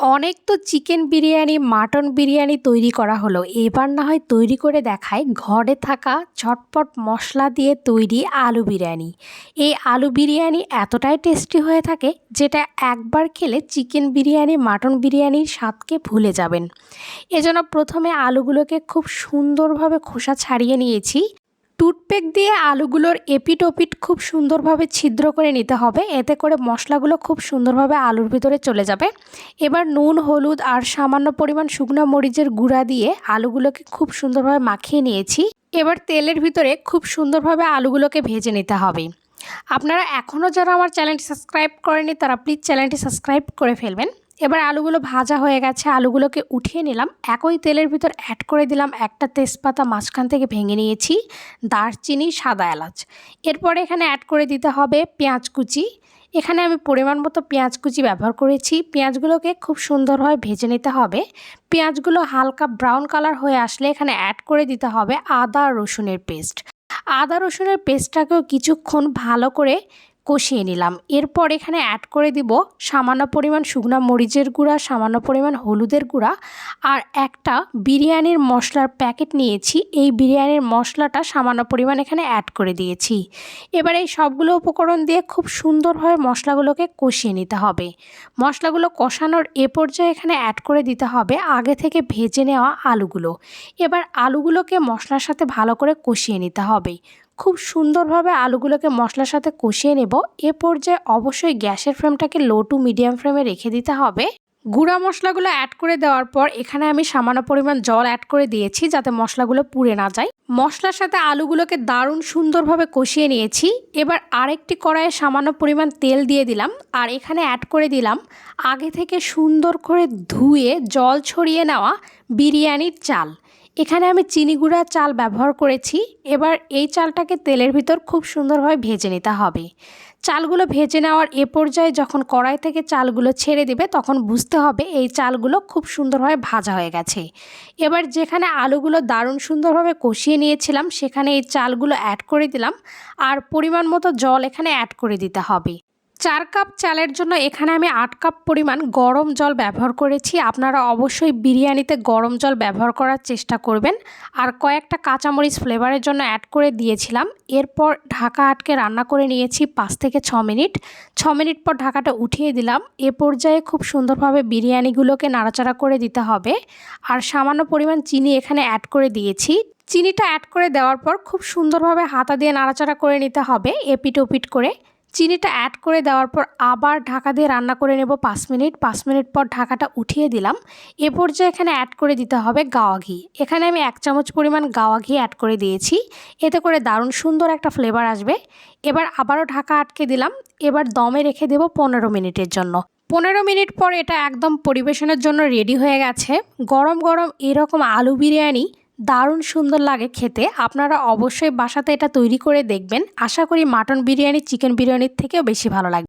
অনেক তো chicken biryani, mutton biryani তৈরি করা হলো। এবার না হয় তৈরি করে দেখায় ঘরে থাকা ঝটপট মশলা দিয়ে তৈরি আলু বিরিয়ানি। এই আলু বিরিয়ানি এতটাই টেস্টি হয়ে থাকে যেটা একবার খেলে চিকেন বিরিয়ানি, মাটন বিরিয়ানির স্বাদকে ভুলে যাবেন। এজন্য প্রথমে আলুগুলোকে খুব সুন্দরভাবে খোসা ছাড়িয়ে নিয়েছি। টুথপেক দিয়ে আলুগুলোর এপিট ওপিট খুব সুন্দরভাবে ছিদ্র করে নিতে হবে। এতে করে মশলাগুলো খুব সুন্দরভাবে আলুর ভিতরে চলে যাবে। এবার নুন, হলুদ আর সামান্য পরিমাণ শুকনো মরিচের গুঁড়া দিয়ে আলুগুলোকে খুব সুন্দরভাবে মাখিয়ে নিয়েছি। এবার তেলের ভিতরে খুব সুন্দরভাবে আলুগুলোকে ভেজে নিতে হবে। আপনারা এখনও যারা আমার চ্যানেলটি সাবস্ক্রাইব করেনি তারা প্লিজ চ্যানেলটি সাবস্ক্রাইব করে ফেলবেন। এবার আলুগুলো ভাজা হয়ে গেছে, আলুগুলোকে উঠিয়ে নিলাম। একই তেলের ভিতর অ্যাড করে দিলাম একটা তেজপাতা মাঝখান থেকে ভেঙে নিয়েছি, দারচিনি, সাদা এলাচ। এরপরে এখানে অ্যাড করে দিতে হবে পেঁয়াজ কুচি। এখানে আমি পরিমাণ মতো পেঁয়াজ কুচি ব্যবহার করেছি। পেঁয়াজগুলোকে খুব সুন্দরভাবে ভেজে নিতে হবে। পেঁয়াজগুলো হালকা ব্রাউন কালার হয়ে আসলে এখানে অ্যাড করে দিতে হবে আদা রসুনের পেস্ট আদা রসুনের পেস্টটাকেও কিছুক্ষণ ভালো করে কষিয়ে নিলাম। এরপর এখানে অ্যাড করে দিব সামান্য পরিমাণ শুকনা মরিচের গুঁড়া, সামান্য পরিমাণ হলুদের গুঁড়া আর একটা বিরিয়ানির মশলার প্যাকেট নিয়েছি। এই বিরিয়ানির মশলাটা সামান্য পরিমাণ এখানে অ্যাড করে দিয়েছি। এবার এই সবগুলো উপকরণ দিয়ে খুব সুন্দরভাবে মশলাগুলোকে কষিয়ে নিতে হবে। মশলাগুলো কষানোর এ পর্যায়ে এখানে অ্যাড করে দিতে হবে আগে থেকে ভেজে নেওয়া আলুগুলো। এবার আলুগুলোকে মশলার সাথে ভালো করে কষিয়ে নিতে হবে। খুব সুন্দরভাবে আলুগুলোকে মশলার সাথে কষিয়ে নেব। এ পর্যায়ে অবশ্যই গ্যাসের ফ্লেমটাকে লো টু মিডিয়াম ফ্লেমে রেখে দিতে হবে। গুঁড়া মশলাগুলো অ্যাড করে দেওয়ার পর এখানে আমি সামান্য পরিমাণ জল অ্যাড করে দিয়েছি যাতে মশলাগুলো পুড়ে না যায়। মশলার সাথে আলুগুলোকে দারুণ সুন্দরভাবে কষিয়ে নিয়েছি। এবার আরেকটি কড়াইয়ে সামান্য পরিমাণ তেল দিয়ে দিলাম। আর এখানে অ্যাড করে দিলাম আগে থেকে সুন্দর করে ধুয়ে জল ছড়িয়ে নেওয়া বিরিয়ানির চাল। এখানে আমি চিনি গুঁড়া চাল ব্যবহার করেছি। এবার এই চালটাকে তেলের ভিতর খুব সুন্দরভাবে ভেজে নিতে হবে। চালগুলো ভেজে নেওয়ার এ পর্যায়ে যখন কড়াই থেকে চালগুলো ছেড়ে দিবে, তখন বুঝতে হবে এই চালগুলো খুব সুন্দরভাবে ভাজা হয়ে গেছে। এবার যেখানে আলুগুলো দারুণ সুন্দরভাবে কষিয়ে নিয়েছিলাম, সেখানে এই চালগুলো অ্যাড করে দিলাম। আর পরিমাণ মতো জল এখানে অ্যাড করে দিতে হবে। চার কাপ চালের জন্য এখানে আমি আট কাপ পরিমাণ গরম জল ব্যবহার করেছি। আপনারা অবশ্যই বিরিয়ানিতে গরম জল ব্যবহার করার চেষ্টা করবেন। আর কয়েকটা কাঁচামরিচ ফ্লেভারের জন্য অ্যাড করে দিয়েছিলাম। এরপর ঢাকা আটকে রান্না করে নিয়েছি পাঁচ থেকে ছ মিনিট। ছ মিনিট পর ঢাকাটা উঠিয়ে দিলাম। এ পর্যায়ে খুব সুন্দরভাবে বিরিয়ানিগুলোকে নাড়াচাড়া করে দিতে হবে। আর সামান্য পরিমাণ চিনি এখানে অ্যাড করে দিয়েছি। চিনিটা অ্যাড করে দেওয়ার পর খুব সুন্দরভাবে হাতা দিয়ে নাড়াচাড়া করে নিতে হবে এপিট ওপিট করে। চিনিটা অ্যাড করে দেওয়ার পর আবার ঢাকা দিয়ে রান্না করে নেব পাঁচ মিনিট। পাঁচ মিনিট পর ঢাকাটা উঠিয়ে দিলাম। এ পর্যায়ে এখানে অ্যাড করে দিতে হবে গাওয়া ঘি। এখানে আমি এক চামচ পরিমাণ গাওয়া ঘি অ্যাড করে দিয়েছি। এতে করে দারুণ সুন্দর একটা ফ্লেভার আসবে। এবার আবারও ঢাকা আটকে দিলাম। এবার দমে রেখে দেব পনেরো মিনিটের জন্য। পনেরো মিনিট পর এটা একদম পরিবেশনের জন্য রেডি হয়ে গেছে। গরম গরম এরকম আলু বিরিয়ানি দারুণ সুন্দর লাগে খেতে। আপনারা অবশ্যই বাসাতে এটা তৈরি করে দেখবেন। আশা করি মাটন বিরিয়ানি, চিকেন বিরিয়ানির থেকেও বেশি ভালো লাগবে।